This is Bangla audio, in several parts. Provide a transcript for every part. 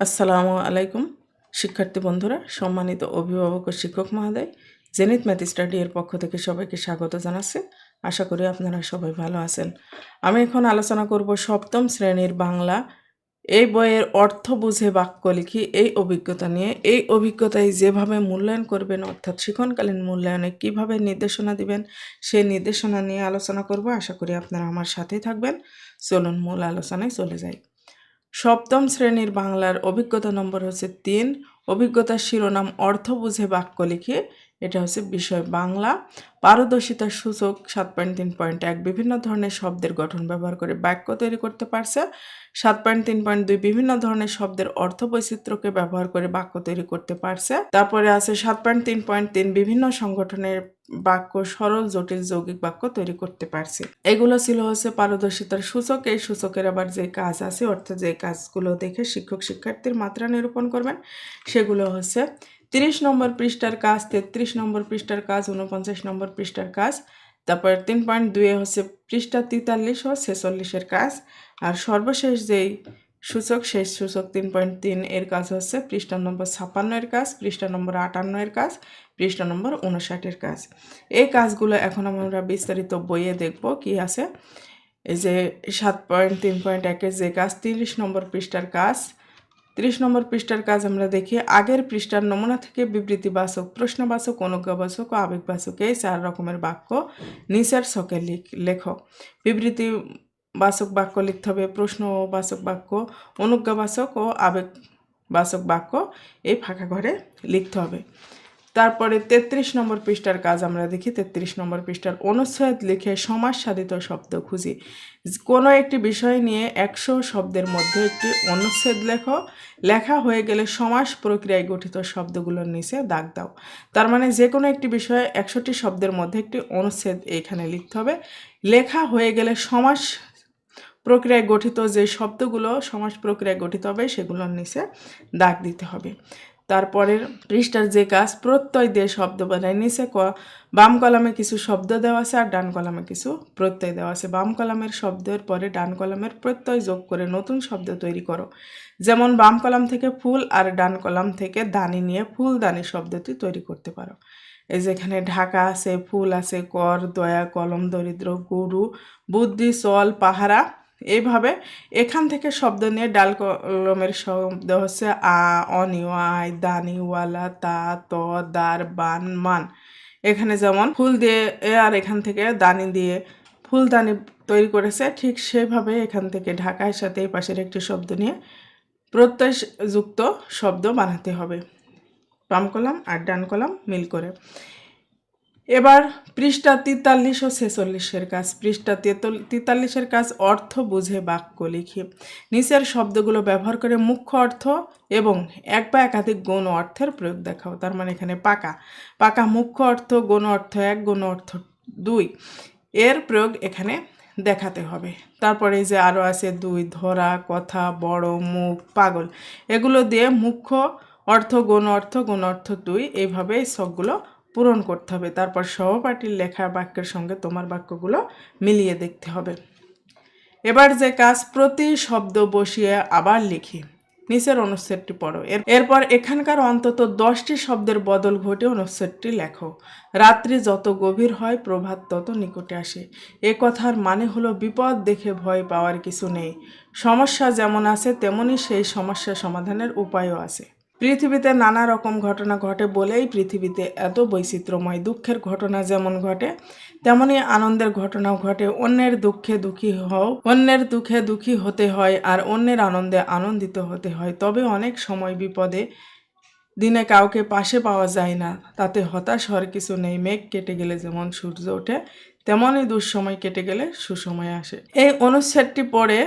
আসসালামু আলাইকুম, শিক্ষার্থী বন্ধুরা, সম্মানিত অভিভাবক ও শিক্ষক মহোদয়। জেনিত ম্যাথ স্টাডি এর পক্ষ থেকে সবাইকে স্বাগত জানাচ্ছি। আশা করি আপনারা সবাই ভালো আছেন। আমি এখন আলোচনা করব সপ্তম শ্রেণির বাংলা। এই বইয়ের অর্থ বুঝে বাক্য লিখি, এই অভিজ্ঞতা নিয়ে। এই অভিজ্ঞতায় যেভাবে মূল্যায়ন করবেন, অর্থাৎ শিক্ষণকালীন মূল্যায়নে কীভাবে নির্দেশনা দিবেন, সেই নির্দেশনা নিয়ে আলোচনা করব। আশা করি আপনারা আমার সাথেই থাকবেন। চলুন মূল আলোচনায় চলে যাই। সপ্তম শ্রেণির বাংলার অভিজ্ঞতা নম্বর হচ্ছে তিন। অভিজ্ঞতার শিরোনাম অর্থ বুঝে বাক্য লিখে, এটা হচ্ছে বিষয় বাংলা। পারদর্শিতার সূচক সাত পয়েন্ট তিন পয়েন্ট এক। বিভিন্ন ধরনের শব্দের গঠন ব্যবহার করে বাক্য তৈরি করতে পারছে। সাত পয়েন্ট তিন পয়েন্ট দুই বিভিন্ন ধরনের শব্দের অর্থ বৈচিত্র্যকে ব্যবহার করে বাক্য তৈরি করতে পারছে। তারপরে আছে সাত পয়েন্ট তিন পয়েন্ট তিন বিভিন্ন সংগঠনের বাক্য, সরল, জটিল যৌগিক বাক্য তৈরি করতে পারছে। এগুলো ছিল হচ্ছে পারদর্শিতার সূচক। এই সূচকের আবার যে কাজ আছে, অর্থাৎ যে কাজগুলো দেখে শিক্ষক, শিক্ষার্থীর মাত্রা নিরূপণ করবেন, সেগুলো হচ্ছে তিরিশ নম্বর পৃষ্ঠার কাজ, তেত্রিশ নম্বর পৃষ্ঠার কাজ উনপঞ্চাশ নম্বর পৃষ্ঠার কাজ, তারপর তিন পয়েন্ট দুয়ে হচ্ছে পৃষ্ঠা তেতাল্লিশ ও ছেচল্লিশের কাজ, আর সর্বশেষ যেই সূচক শেষ সূচক তিন পয়েন্ট তিন এর কাজ হচ্ছে পৃষ্ঠা নম্বর ছাপ্পান্ন এর কাজ, পৃষ্ঠা নম্বর আটান্ন এর কাজ, পৃষ্ঠা নম্বর উনষাটের কাজ। এই কাজগুলো এখন আমরা বিস্তারিত বইয়ে দেখব কি আছে। যে সাত পয়েন্ট, তিন পয়েন্ট একের যে কাজ, তিরিশ নম্বর পৃষ্ঠার কাজ। তিরিশ নম্বর পৃষ্ঠার কাজ আমরা দেখি, আগের পৃষ্ঠার নমুনা থেকে বিবৃতিবাচক, প্রশ্নবাচক, অনুজ্ঞাবাচক ও আবেগবাচক এই চার রকমের বাক্য নিচের ছকে লিখ লেখো। বিবৃতি বাচক বাক্য লিখতে হবে প্রশ্নবাচক বাক্য, অনুজ্ঞাবাচক ও আবেগবাচক বাক্য এই ফাঁকা ঘরে লিখতে হবে। তারপরে তেত্রিশ নম্বর পৃষ্ঠার কাজ আমরা দেখি, তেত্রিশ নম্বর পৃষ্ঠার অনুচ্ছেদ লিখে সমাজ সাধিত শব্দ খুঁজি। কোনো একটি বিষয় নিয়ে একশো শব্দের মধ্যে একটি অনুচ্ছেদ লেখো, লেখা হয়ে গেলে সমাস প্রক্রিয়ায় গঠিত শব্দগুলোর নিচে দাগ দাও। তার মানে যে কোনো একটি বিষয়ে একশোটি শব্দের মধ্যে একটি অনুচ্ছেদ এখানে লিখতে হবে। লেখা হয়ে গেলে সমাস প্রক্রিয়ায় গঠিত যে শব্দগুলো সমাস প্রক্রিয়ায় গঠিত হবে, সেগুলোর নিচে দাগ দিতে হবে। তারপরের পৃষ্ঠার যে কাজ, প্রত্যয় দিয়ে শব্দ বানায় নিচে ক, বাম কলামে কিছু শব্দ দেওয়া আছে আর ডান কলামে কিছু প্রত্যয় দেওয়া আছে। বাম কলামের শব্দের পরে ডান কলামের প্রত্যয় যোগ করে নতুন শব্দ তৈরি করো। যেমন বাম কলাম থেকে ফুল আর ডান কলাম থেকে দানি নিয়ে ফুল দানি শব্দটি তৈরি করতে পারো। এই যেখানে ঢাকা আছে, ফুল আছে, কর, দয়া, কলম, দরিদ্র, গুরু, বুদ্ধি, চল, পাহারা এইভাবে এখান থেকে শব্দ নিয়ে ডাল কলমের শব্দ হচ্ছে আ অনিও দানিওয়ালা তা, ত, দার, বান, মান। এখানে যেমন ফুল দিয়ে আর এখান থেকে দানি দিয়ে ফুলদানি তৈরি করেছে, ঠিক সেভাবে এখান থেকে ঢাকার সাথে এই পাশের একটি শব্দ নিয়ে প্রত্যয়যুক্ত শব্দ বানাতে হবে। বাম কলাম আর ডান কলাম মিল করে। এবার পৃষ্ঠা তেতাল্লিশ ও ছেচল্লিশের কাজ। পৃষ্ঠা তেতাল্লিশের কাজ অর্থ বুঝে বাক্য লিখি। নিচের শব্দগুলো ব্যবহার করে মুখ্য অর্থ এবং এক বা একাধিক গৌণ অর্থের প্রয়োগ দেখাও। তার মানে এখানে পাকা। পাকা মুখ্য অর্থ, গৌণ অর্থ এক, গৌণ অর্থ দুই। এর প্রয়োগ এখানে দেখাতে হবে। তারপরে যে আরও আছে দুই, ধরা, কথা, বড়, মুখ, পাগল। এগুলো দিয়ে মুখ্য অর্থ, গৌণ অর্থ গৌণ অর্থ দুই, এইভাবে এই সবগুলো পূরণ করতে হবে। তারপর সহপাঠীর লেখা বাক্যের সঙ্গে তোমার বাক্যগুলো মিলিয়ে দেখতে হবে। এবার যে কাজ প্রতি শব্দ বসিয়ে আবার লিখি। নিচের অনুচ্ছেদটি পড়ো। এর এরপর এখানকার অন্তত দশটি শব্দের বদল ঘটে অনুচ্ছেদটি লেখো। রাত্রি যত গভীর হয়, প্রভাত তত নিকটে আসে। এ কথার মানে হলো বিপদ দেখে ভয় পাওয়ার কিছু নেই। সমস্যা যেমন আছে তেমনই সেই সমস্যা সমাধানের উপায়ও আছে। পৃথিবীতে নানা রকম ঘটনা ঘটে বলেই পৃথিবীতে এত বৈচিত্র্যময় দুঃখের ঘটনা যেমন ঘটে, তেমনি আনন্দের ঘটনাও ঘটে। অন্যের দুঃখে দুঃখী হও, অন্যের দুঃখে দুঃখী হতে হয় আর অন্যের আনন্দে আনন্দিত হতে হয়। তবে অনেক সময় বিপদে দিনে কাউকে পাশে পাওয়া যায় না, তাতে হতাশ হওয়ার কিছু নেই। মেঘ কেটে গেলে যেমন সূর্য ওঠে তেমনই দুঃসময় কেটে গেলে সুসময় আসে। এই অনুচ্ছেদটি পড়ে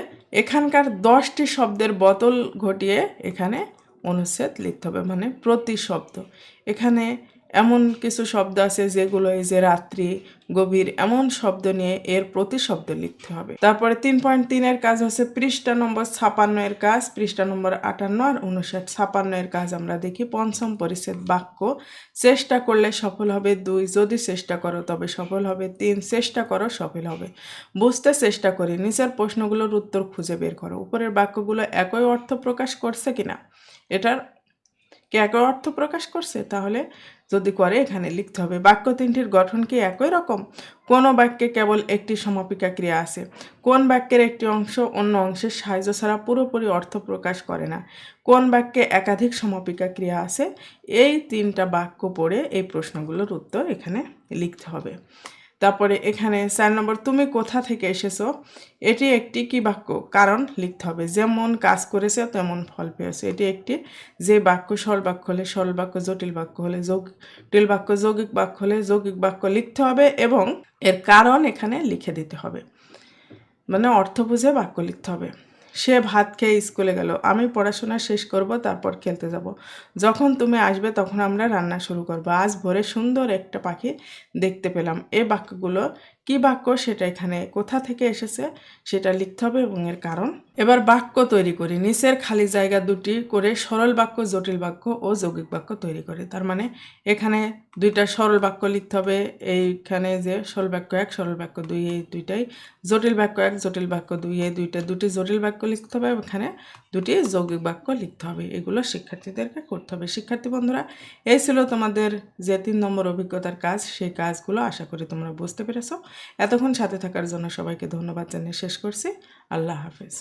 এখানকার দশটি শব্দের বদল ঘটিয়ে এখানে অনুচ্ছেদ লিখতে হবে মানে প্রতি শব্দ। এখানে এমন কিছু শব্দ আছে যেগুলো এই যে রাত্রি, গভীর, এমন শব্দ নিয়ে এর প্রতিশব্দ লিখতে হবে। তারপরে তিন পয়েন্ট তিনের কাজ হচ্ছে পৃষ্ঠা নম্বর ছাপান্ন এর কাজ, পৃষ্ঠা নম্বর আটান্ন আর উনষাট ছাপান্ন এর কাজ আমরা দেখি। পঞ্চম পরিচ্ছেদ বাক্য, চেষ্টা করলে সফল হবে দুই, যদি চেষ্টা করো তবে সফল হবে তিন, চেষ্টা করো সফল হবে। বুঝতে চেষ্টা করি, নিচের প্রশ্নগুলোর উত্তর খুঁজে বের করো। উপরের বাক্যগুলো একই অর্থ প্রকাশ করছে কিনা? এটার কে একই অর্থ প্রকাশ করছে? তাহলে যদি করে, এখানে লিখতে হবে, বাক্য তিনটির গঠন কি একই রকম? কোন বাক্যে কেবল একটি সমাপিকা ক্রিয়া আছে? কোন বাক্যের একটি অংশ অন্য অংশের সাহায্য ছাড়া পুরোপুরি অর্থ প্রকাশ করে না? কোন বাক্যে একাধিক সমাপিকা ক্রিয়া আছে? এই তিনটা বাক্য পড়ে এই প্রশ্নগুলোর উত্তর এখানে লিখতে হবে। তারপরে এখানে চার নম্বর, তুমি কোথা থেকে এসেছ? এটি একটি কি বাক্য? কারণ লিখতে হবে। যেমন কাজ করেছে, তেমন ফল পেয়েছে। এটি একটি যে বাক্য, সরল বাক্য হলে সরল বাক্য, জটিল বাক্য হলে জটিল বাক্য, যৌগিক বাক্য হলে যৌগিক বাক্য লিখতে হবে এবং এর কারণ এখানে লিখে দিতে হবে। মানে অর্থ বুঝে বাক্য লিখতে হবে। সে ভাত খেয়ে স্কুলে গেল। আমি পড়াশোনা শেষ করব, তারপর খেলতে যাব। যখন তুমি আসবে তখন আমরা রান্না শুরু করব। আজ ভোরে সুন্দর একটা পাখি দেখতে পেলাম। এ বাক্যগুলো, কি বাক্য সেটা এখানে? কোথা থেকে এসেছে? সেটা লিখতে হবে এবং এর কারণ? এবার বাক্য তৈরি করি। নিচের খালি জায়গা দুটি করে সরল বাক্য, জটিল বাক্য ও যৌগিক বাক্য তৈরি করে। তার মানে এখানে দুইটা সরল বাক্য লিখতে হবে। এইখানে যে সরল বাক্য এক, সরল বাক্য দুই, এই দুইটাই। জটিল বাক্য এক, জটিল বাক্য দুই, এই দুইটা। দুটি জটিল বাক্য লিখতে হবে এখানে দুটি যৌগিক বাক্য লিখতে হবে। এগুলো শিক্ষার্থীদেরকে করতে হবে। শিক্ষার্থী বন্ধুরা, এই ছিল তোমাদের যে তিন নম্বর অভিজ্ঞতার কাজ। সেই কাজগুলো আশা করি তোমরা বুঝতে পেরেছ। এতক্ষণ সাথে থাকার জন্য সবাইকে ধন্যবাদ জানিয়ে শেষ করছি। আল্লাহ হাফেজ।